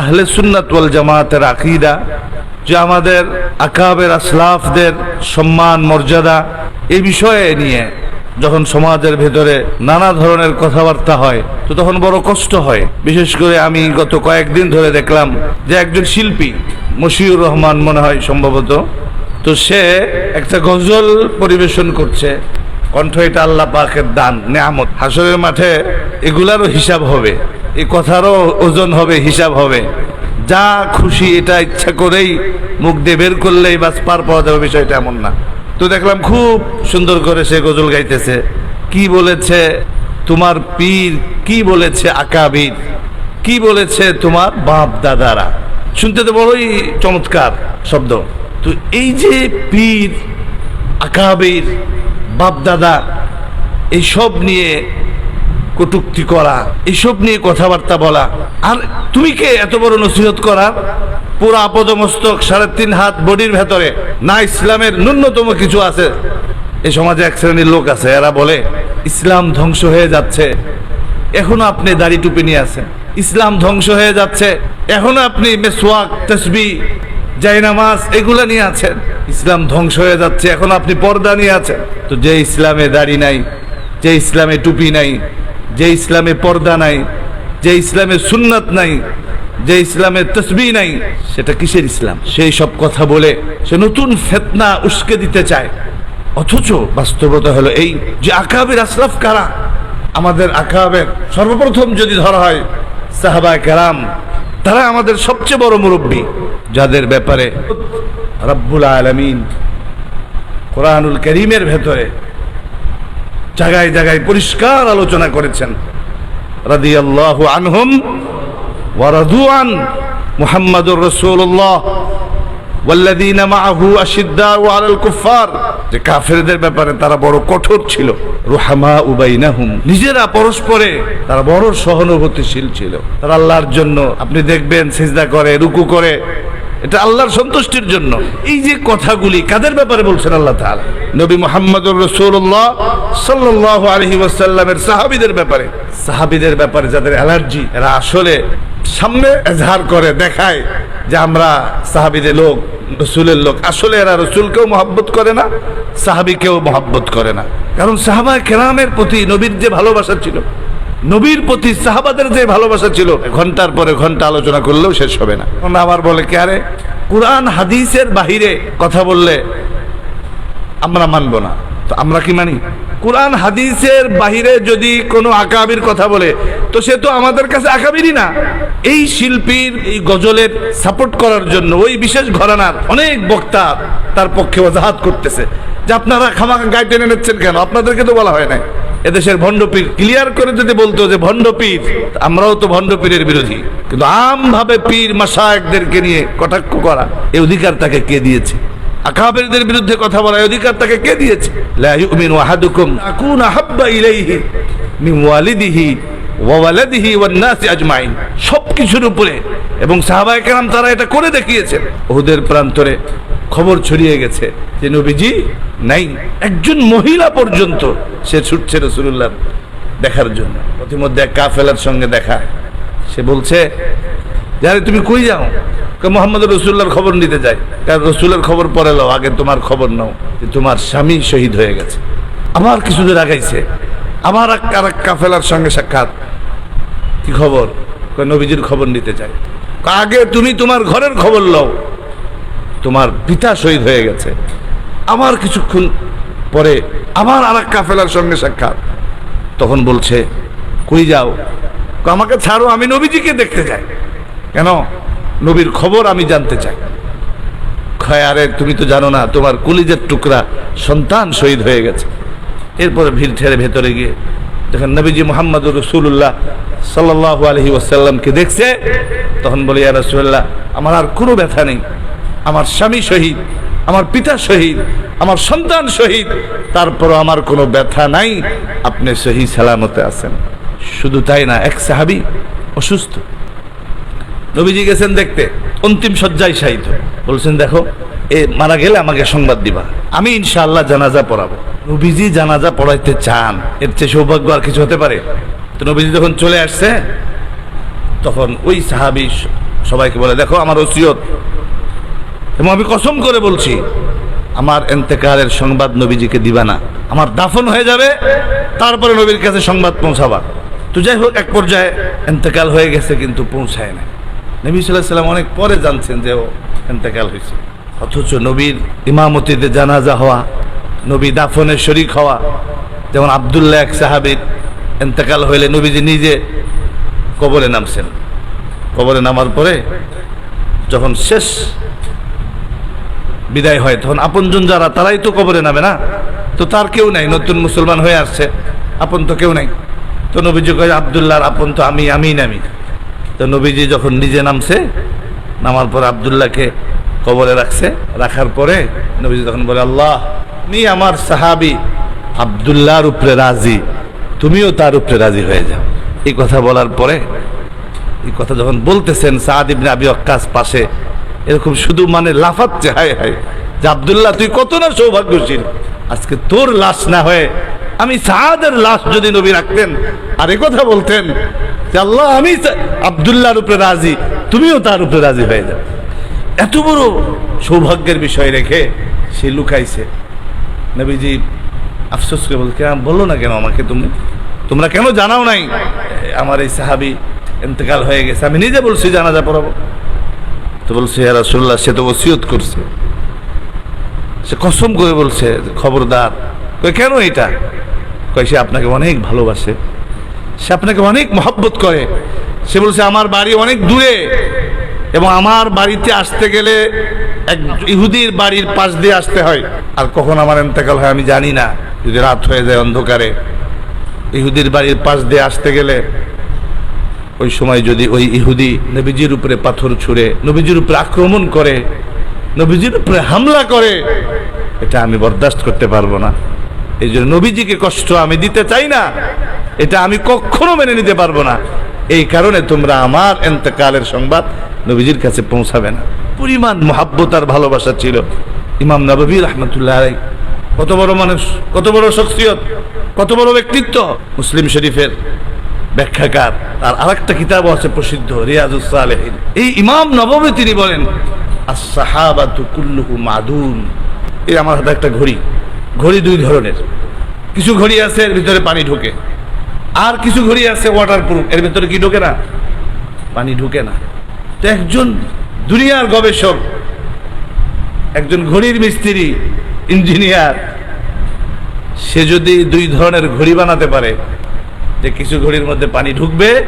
আহলে সুন্নাত জামাতের আকিদা, যে আমাদের আকাবের আসলাফদের সম্মান, মর্যাদা, এই বিষয়ে নিয়ে যখন সমাজের ভেতরে নানা ধরনের কথাবার্তা হয়, তো তখন বড় কষ্ট হয়। বিশেষ করে আমি গত কয়েকদিন ধরে দেখলাম যে একজন শিল্পী, মশিউর রহমান মনে হয় সম্ভবত, তো সে একটা গজল পরিবেশন করছে। কণ্ঠ এটা আল্লাহ পাকের দান, নেয়ামত। হাসরের মাঠে এগুলারও হিসাব হবে। এই কথারও ওজন হবে, হিসাব হবে। যা খুশি এটা ইচ্ছা করেই মুখ দিয়ে বের করলেই বাস পার পাওয়া যাবে, বিষয়টা এমন না। তো দেখলাম খুব সুন্দর করে সে গজল গাইতেছে। কি বলেছে তোমার পীর? কি বলেছে আকাবির? কি বলেছে তোমার বাপ দাদারা? শুনতে তো বড়ই চমৎকার শব্দ। তো এই যে পীর, আকাবির, বাপ দাদা এইসব নিয়ে কটুক্তি করা, এসব নিয়ে কথাবার্তা বলা। আর তুমি কে এত বড় নসিহত করা? পুরো আপদমস্তক, সাড়ে তিন হাত বডির ভেতরে, না ইসলামের ন্যূনতম কিছু আছে? এই সমাজে এক শ্রেণির লোক আছে, এরা বলে, ইসলাম ধ্বংস হয়ে যাচ্ছে, এখনও আপনি দাড়ি টুপি নিয়ে আছেন। ইসলাম ধ্বংস হয়ে যাচ্ছে, এখনও আপনি মেসওয়াক, তসবি, জাইনামাজ এগুলা নিয়ে আছেন। ইসলাম ধ্বংস হয়ে যাচ্ছে, এখন আপনি পর্দা নিয়ে আছেন। তো যে ইসলামে দাড়ি নাই, যে ইসলামে টুপি নাই যে ইসলামে পর্দা নাই, যে ইসলামে সুন্নাত নাই, যে ইসলামের তসবি নাই, সেটা কিসের ইসলাম? সেই সব কথা বলে সে নতুন ফেতনা উস্কে দিতে চায়। অথচ বাস্তবতা হলো এই যে আকাবের আসলাফ কারা? আমাদের আকাবের সর্বপ্রথম যদি ধরা হয় সাহাবা কেরাম, তারা আমাদের সবচেয়ে বড় মুরব্বী, যাদের ব্যাপারে রব্বুল আলমিন কোরআনুল করিমের ভেতরে জায়গায় জায়গায় পরিষ্কার আলোচনা করেছেন। রাদিয়াল্লাহু আনহুম ওয়ারাদুআন মুহাম্মাদুর রাসূলুল্লাহ ওয়াল্লাযীনা মাআহু আশিদ্দাউ আলাল কুফফার। যে কাফেরদের ব্যাপারে তারা বড় কঠোর ছিল। রুহামা উবাইনাহুম নিজেরা পরস্পরে তারা বড় সহানুভূতিশীল ছিল। তারা আল্লাহর জন্য আপনি দেখবেন, সিজদা করে, রুকু করে। এটা আল্লাহর সন্তুষ্টির জন্য। এই যে কথাগুলি কাদের ব্যাপারে বলছেন আল্লাহ তাআলা? নবী মুহাম্মদুর রাসূলুল্লাহ সাল্লাল্লাহু আলাইহি ওয়াসাল্লামের সাহাবীদের ব্যাপারে। সাহাবীদের ব্যাপারে যাদের অ্যালার্জি এরা আসলে সামনে এজহার করে দেখায় যে আমরা সাহাবীদের লোক রসুলের লোক। আসলে এরা রসুলকেও মহাব্বত করে না সাহাবিকেও মহাব্বত করে না। কারণ সাহাবা কেরামের প্রতি নবীর যে ভালোবাসা ছিল নবীর প্রতি সাহাবাদের যে ভালোবাসা ছিল, ঘণ্টার পরে ঘণ্টা আলোচনা করলেও শেষ হবে না। আবার বলে কে, আরে, কোরআন হাদিসের বাহিরে কথা বললে আমরা মানব না। তো আমরা কি মানি? কোরআন হাদিসের বাহিরে যদি কোনো আকাবির কথা বলে, তো সে তো আমাদের কাছে আকাবিরই না। এই শিল্পীর এই গজলের সাপোর্ট করার জন্য ওই বিশেষ ঘরানার অনেক বক্তা তার পক্ষে ওজাহাত করতেছে। যে আপনারা খামাখা গায়ে টেনে নিচ্ছেন কেন? আপনাদেরকে তো বলা হয় নাই। এদেশের ভণ্ডপীর ক্লিয়ার করে যদি বলতো যে ভণ্ডপীর, আমরাও তো ভণ্ডপীরের বিরোধী। কিন্তু আমভাবে পীর মাসায়কদেরকে নিয়ে কটাক্ষ করা এই অধিকার তাকে কে দিয়েছে? আকাবেরদের বিরুদ্ধে কথা বলার অধিকার তাকে কে দিয়েছে? লা ইউমিনু আহাদুকুম আকুনা হাব্বা ইলাইহি মিন ওয়ালিদিহি সবকিছুর উপরে। এবং সাহাবায়ে কেরাম তারা এটা করে দেখিয়েছেন। ওহুদের প্রান্তরে খবর ছড়িয়ে গেছে যে নবীজি নাই। একজন মহিলা পর্যন্ত সে ছুটছে রসুল্লাহ দেখার জন্য। প্রতিমধ্যে এক কাফেলার সঙ্গে দেখা। সে বলছে, যারে তুমি কই যাও? মোহাম্মদ রসুল্লার খবর নিতে যাই। কারণ রসুলের খবর পরে লও, আগে তোমার খবর নাও যে তোমার স্বামী শহীদ হয়ে গেছে। আবার কিছুদিন আগাইছে। এক, আর এক কাফেলার সঙ্গে সাক্ষাৎ। কি খবর? নবীজির খবর নিতে চাই আগে তুমি তোমার ঘরের খবর লও। তোমার পিতা শহীদ হয়ে গেছে। আবার কিছুক্ষণ পরে আবার আর এক কাফেলার সঙ্গে সাক্ষাৎ। তখন বলছে কই যাও? আমাকে ছাড়ো আমি নবীজিকে দেখতে চাই কেন? নবীর খবর আমি জানতে চাই। কয়, আরে তুমি তো জানো না তোমার কুলিজের টুকরা সন্তান শহীদ হয়ে গেছে। এরপরে ভিড় ঠেলে ভেতরে গিয়ে যখন নবীজি মোহাম্মদ রসুল্লাহ সাল্লাহ আলহি ওয়াসাল্লামকে দেখছে তখন বলি ইয়া রসুল্লাহ আমার আর কোনো ব্যথা নেই। আমার স্বামী শহীদ, আমার পিতা শহীদ, আমার সন্তান শহীদ, তারপরও আমার কোনো ব্যথা নাই। আপনি সহি সালামতে আছেন। শুধু তাই না, এক সাহাবি অসুস্থ। নবীজি গেছেন দেখতে, অন্তিম শয্যায় শায়িত। বলছেন, দেখো, এ মারা গেলে আমাকে সংবাদ দিবা। আমি ইনশাআল্লাহ জানাজা পড়াবো। নবীজি জানাজা পড়াইতে চান। এর চেয়ে সৌভাগ্য আর কিছু হতে পারে? তো নবীজি যখন চলে আসছে, তখন ওই সাহাবি সবাইকে বলে, দেখো, আমার ওসিয়ত এবং আমি কসম করে বলছি, আমার এন্তেকালের সংবাদ নবীজিকে দিবা না। আমার দাফন হয়ে যাবে, তারপরে নবীর কাছে সংবাদ পৌঁছাবা। তো যাই হোক, এক পর্যায়ে এন্তেকাল হয়ে গেছে, কিন্তু পৌঁছায় না নবী সাল্লাহ সাল্লাম অনেক পরে জানছেন যে ও এন্তেকাল হয়েছে। অথচ নবীর ইমামতিতে জানাজা হওয়া, নবী দাফনের শরিক হওয়া, যেমন আবদুল্লাহ এক সাহাবির এন্তেকাল হইলে নবীজি নিজে কবরে নামছেন। কবরে নামার পরে যখন শেষ বিদায় হয়। তখন আপনজন যারা, তারাই তো কবরে নামে না? তো তার কেউ নাই, নতুন মুসলমান হয়ে আসছে। আপন তো কেউ নাই। তো নবীজি কয়, আবদুল্লাহর আপন তো আমি আমি নামি। তো নবীজি যখন নিজে নামছে, নামার পর আবদুল্লাহকে কবরে রাখছে। রাখার পরে নবীজি তখন বলে, আল্লাহ নি আমার সাহাবি আবদুল্লাহর উপরে রাজি। তুমিও তার উপরে রাজি হয়ে যাও। এই কথা বলার পরে, এই কথা যখন বলতেছেন ইবনে আবি অক্কাস পাশে এরকম শুধু মানে লাফাচ্ছে, হায় হায়। যে আবদুল্লাহ, তুই কত না সৌভাগ্যশীল? আজকে তোর লাশ না হয়ে আমি সাহাদের লাশ যদি নবী রাখতেন, আর কথা বলতেন, যে আল্লাহ, আমি আবদুল্লাহর উপরে রাজি, তুমিও তার উপরে রাজি হয়ে যাও। এত বড় সৌভাগ্যের বিষয় রেখে সে লুকাইছে। নবীজি আফসোস করে বলতে বলল না কেন আমাকে তুমি? তোমরা কেন জানাও নাই? আমার এই সাহাবি ইন্তেকাল হয়ে গেছে, আমি নিজে বলছি জানাজা পড়াবো। তো বলছে হ্যাঁ রাসুল্লাহ সে তো ওসিয়ত করছে। সে কসম করে বলছে, খবরদার। কই কেন এটা? কই সে আপনাকে অনেক ভালোবাসে। সে আপনাকে অনেক মহব্বত করে। সে বলছে, আমার বাড়ি অনেক দূরে এবং আমার বাড়িতে আসতে গেলে এক ইহুদির বাড়ির পাশ দিয়ে আসতে হয়। আর কখন আমার এন্তেকাল হয় আমি জানি না। যদি রাত হয়ে যায় অন্ধকারে, ইহুদির বাড়ির পাশ দিয়ে আসতে গেলে ওই সময় যদি ওই ইহুদি নবীজির উপরে পাথর ছুঁড়ে, নবীজির উপরে আক্রমণ করে, নবীজির উপরে হামলা করে, এটা আমি বরদাস্ত করতে পারব না। এই জন্য নবীজিকে কষ্ট আমি দিতে চাই না, এটা আমি কখনো মেনে নিতে পারব না। এই কারণে তোমরা আমার এন্তেকালের সংবাদ নবীজির কাছে পৌঁছাবে না। পরিমাণ মহাব্বত আর ভালোবাসা ছিল। ইমাম নবী রহমতুল্লাহ আলাই কত বড় মানুষ, কত বড় শখসিয়ত, কত বড় ব্যক্তিত্ব। মুসলিম শরীফের ব্যাখ্যাকার। আর আরেকটা কিতাব আছে প্রসিদ্ধ, রিয়াজুস সালেহিন। এই ইমাম নবমী তিনি বলেন as-sahabatu কুল্লুহু মাদুন। এই আমার হাতে একটা ঘড়ি। ঘড়ি দুই ধরনের। কিছু ঘড়ি আছে, এর ভিতরে পানি ঢোকে। আর কিছু ঘড়ি আছে ওয়াটার প্রুফ এর ভিতরে কি ঢোকে না? পানি ঢোকে না। তো একজন দুনিয়ার গবেষক, একজন ঘড়ির মিস্ত্রি, ইঞ্জিনিয়ার, সে যদি দুই ধরনের ঘড়ি বানাতে পারে যে কিছু ঘড়ির মধ্যে পানি ঢুকবে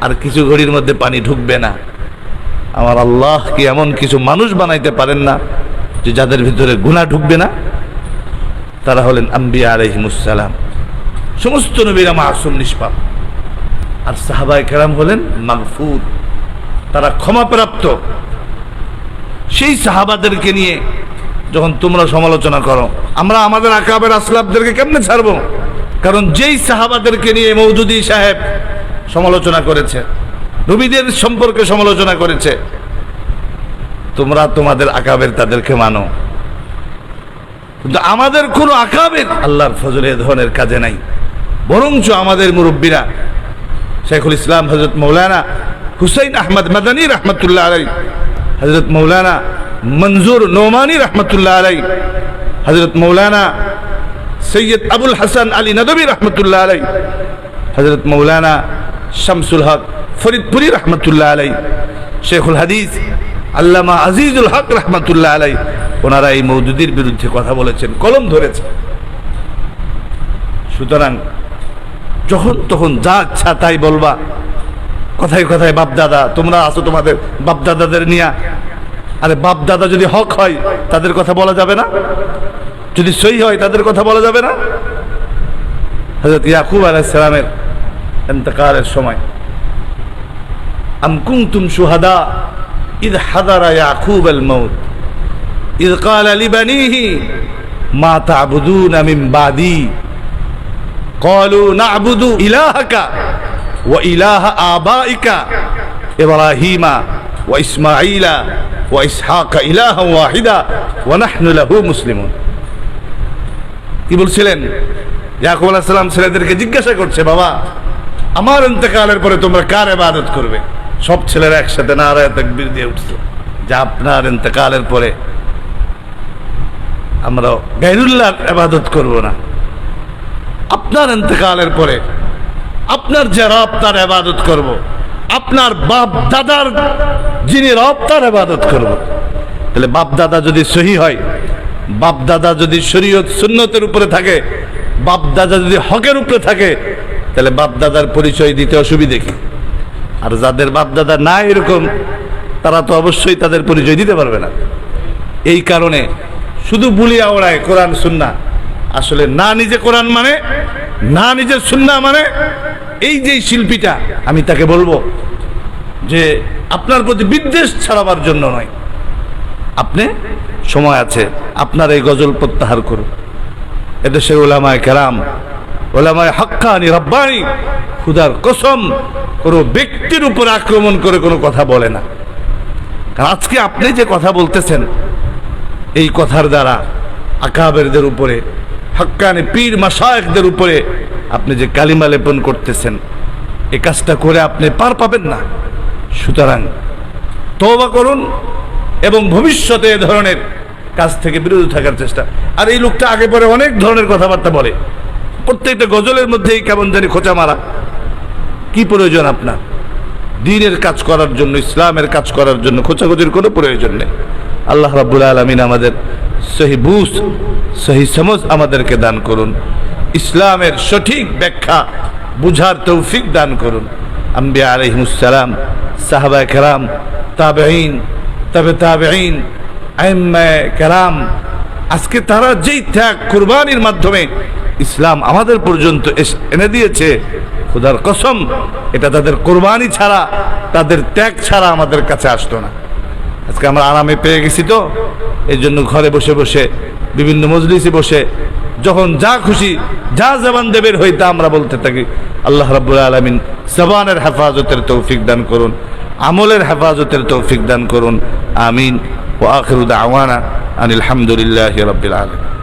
আর কিছু ঘড়ির মধ্যে পানি ঢুকবে না। আমার আল্লাহ কি এমন কিছু মানুষ বানাইতে পারেন না যে যাদের ভিতরে গুণা ঢুকবে না? তারা হলেন আম্বিয়া আলহিমুসালাম সমস্ত নবীরা মাসুম, নিষ্পাপ। আর সাহাবাই কেরাম হলেন মাগফুর। তারা ক্ষমাপ্রাপ্ত। সেই সাহাবাদেরকে নিয়ে যখন তোমরা সমালোচনা করো, আমরা আমাদের আকাবের আসলাবদেরকে কেমনে ছাড়বো? কারণ যেই সাহাবাদেরকে নিয়ে মৌদুদি সাহেব সমালোচনা করেছে, নবীদের সম্পর্কে সমালোচনা করেছে, তোমরা তোমাদের আকাবের তাদেরকে মানো। কিন্তু আমাদের কোনো আকাবের আল্লাহর ফজলে ধরনের কাজে নাই। বরঞ্চ আমাদের মুরব্বীরা, শেখুল ইসলাম হজরত মৌলানা হুসাইন আহমদ মাদানী রহমতুল্লাহ আলাই হজরত মৌলানা মঞ্জুর নোমানি রহমতুল্লাহ আলাই হজরত মৌলানা সৈয়দ আবুল হাসান আলী নদবী রহমতুল্লাহ আলাই হজরত মৌলানা শামসুল হক ফরিদপুরি রহমতুল্লাহ আলাই শেখুল হাদিস আল্লামা আজিজুল হক রহমতুল্লাহ আলাই ওনারা এই মৌদুদির বিরুদ্ধে কথা বলেছেন, কলম ধরেছে সুতরাং যখন তখন যা ইচ্ছা তাই বলবা। কথায় কথায় বাপদাদা, তোমরা আসো তোমাদের বাপদাদাদের নিয়ে। আরে বাপদাদা যদি হক হয়, তাদের কথা বলা যাবে না? যদি সই হয় তাদের কথা বলা যাবে না হজরত ইয়াকুব আলাইসালামের এন্তকালের সময় আম কুনতুম শুহাদা ইদ হাদারা ইয়াকুব আল মউত ইদ قال لبنيه ما تعبدون من بعدي قالوا نعبد إلهك وإله آبائك إبراهيم وإسماعيل وإسحاق إلها واحدا ونحن له مسلمون কি বলছিলেন? ইয়াকুব আলাইহিস সালাম ছেলেদেরকে জিজ্ঞাসা করছে, বাবা, আমার ইন্তেকালের পরে তোমরা কার ইবাদত করবে? সব ছেলেরা একসাথে নারায় তকবীর দিয়ে উঠছে। যে আপনার ইন্তেকালের পরে আমরা গাইরুল্লাহর আবাদত করব না। আপনার ইন্তেকালের পরে আপনার যে রব তার আবাদত করব। আপনার বাপ দাদার যিনি রব তার আবাদত করব। তাহলে বাপ দাদা যদি সহি হয় বাপ দাদা যদি শরীয়ত সুন্নতের উপরে থাকে বাপ দাদা যদি হকের উপরে থাকে, তাহলে বাপ দাদার পরিচয় দিতে অসুবিধে কি? আর যাদের বাপ দাদা না এরকম, তারা তো অবশ্যই তাদের পরিচয় দিতে পারবে না। এই কারণে শুধু বুলিয়া ওড়ায় কোরআন, সুন্না। আসলে না নিজে কোরআন মানে না নিজের সুন্না মানে এই যে শিল্পীটা, আমি তাকে বলব যে আপনার প্রতি বিদ্বেষ ছড়াবার জন্য নয়। আপনি সময় আছে, আপনার এই গজল প্রত্যাহার করুন। এদেশের ওলামায় কেরাম ওলামায় হাক্কানি রব্বানি, খুদার কসম কোনো ব্যক্তির উপর আক্রমণ করে কোনো কথা বলে না। কারণ আজকে আপনি যে কথা বলতেছেন, এই কথার দ্বারা আকাবেরদের উপরে, হাক্কানি পীর মাসায়কদের উপরে আপনি যে কালিমা লেপন করতেছেন, এ কাজটা করে আপনি পার পাবেন না। সুতরাং তওবা করুন এবং ভবিষ্যতে এ ধরনের কাজ থেকে বিরত থাকার চেষ্টা। আর এই লোকটা আগে পরে অনেক ধরনের কথাবার্তা বলে। প্রত্যেকটা গজলের মধ্যেই কেমন জানি খোঁচা মারা কি প্রয়োজন আপনার? দিনের কাজ করার জন্য, ইসলামের কাজ করার জন্য খোঁচাখুচির কোনো প্রয়োজন নেই। আল্লাহ রাব্বুল আলমিন আমাদের সহি বুঝ, সহি সমজ আমাদেরকে দান করুন। ইসলামের সঠিক ব্যাখ্যা বুঝার তৌফিক দান করুন। আম্বিয়া আলহিমুসালাম সাহাবা কেরাম তাবেইন তবে তাবেইন আইম্মায়ে আজকে তারা যেই ত্যাগ কুরবানির মাধ্যমে ইসলাম আমাদের পর্যন্ত এনে দিয়েছে, খুদার কসম, এটা তাদের কোরবানি ছাড়া, তাদের ত্যাগ ছাড়া আমাদের কাছে আসতো না। আজকে আমরা আরামে পেয়ে গেছি তো এই জন্য ঘরে বসে বসে, বিভিন্ন মজলিসে বসে, যখন যা খুশি, যা জবান দেবের হইতে আমরা বলতে থাকি, আল্লাহ রাব্বুল আলমিন জবানের হেফাজতের তৌফিক দান করুন। আমলের হেফাজতের তৌফিক দান করুন। আমিন। ও আখরুদ আওয়ানা আনিল হামদুলিল্লাহ রবিল আলম